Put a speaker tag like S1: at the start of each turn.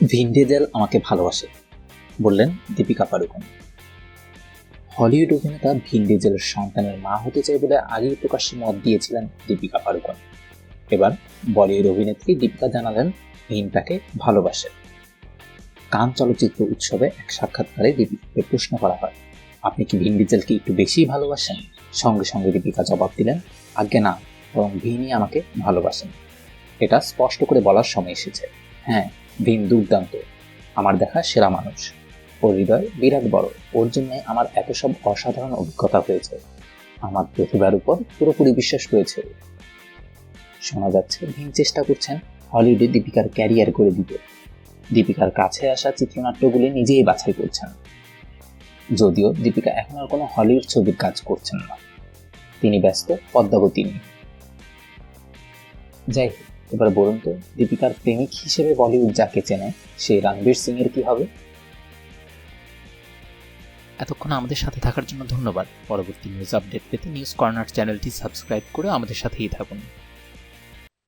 S1: ভিন ডিজেল আমাকে ভালোবাসে, বললেন দীপিকা পাড়ুকোন। হলিউড অভিনেতা ভিন ডিজেলের সন্তানের মা হতে চাই বলে আগেই প্রকাশ্যে মত দিয়েছিলেন দীপিকা পাড়ুকোন। এবার বলিউড অভিনেত্রী দীপিকা জানালেন ভিন তাকে ভালোবাসে। কান চলচ্চিত্র উৎসবে এক সাক্ষাৎকারে দীপিকাকে প্রশ্ন করা হয়, আপনি কি ভিন ডিজেলকে একটু বেশি ভালোবাসেন? সঙ্গে সঙ্গে দীপিকা জবাব দিলেন আজ্ঞে না, বরং ভিনই আমাকে ভালোবাসেন। এটা স্পষ্ট করে বলার সময় এসেছে। হ্যাঁ ভিন দুর্দান্ত। আমার দেখা সেরা মানুষ। ওর হৃদয় বিরাট বড়। ওর জন্য আমার এত সব অসাধারণ অভিজ্ঞতা হয়েছে। আমার প্রতিভার উপর পুরোপুরি বিশ্বাস রয়েছে। শোনা যাচ্ছে ভিন চেষ্টা করছেন হলিউডে দীপিকার ক্যারিয়ার করে দিতে। দীপিকার কাছে আসা চিত্রনাট্যগুলি নিজেই বাছাই করছেন। যদিও দীপিকা এখন আর কোনো হলিউড ছবির কাজ করছেন না। তিনি ব্যস্ত, পদ্মাবতী নিয়ে। যাই এবার বলুন তো, দীপিকার প্রেমিক হিসেবে বলিউড যাকে চেনে সেই রণবীর সিং এর কি হবে?
S2: এতক্ষণ আমাদের সাথে থাকার জন্য ধন্যবাদ। পরবর্তী নিউজ আপডেট পেতে নিউজ কর্নার চ্যানেলটি সাবস্ক্রাইব করে আমাদের সাথেই থাকুন।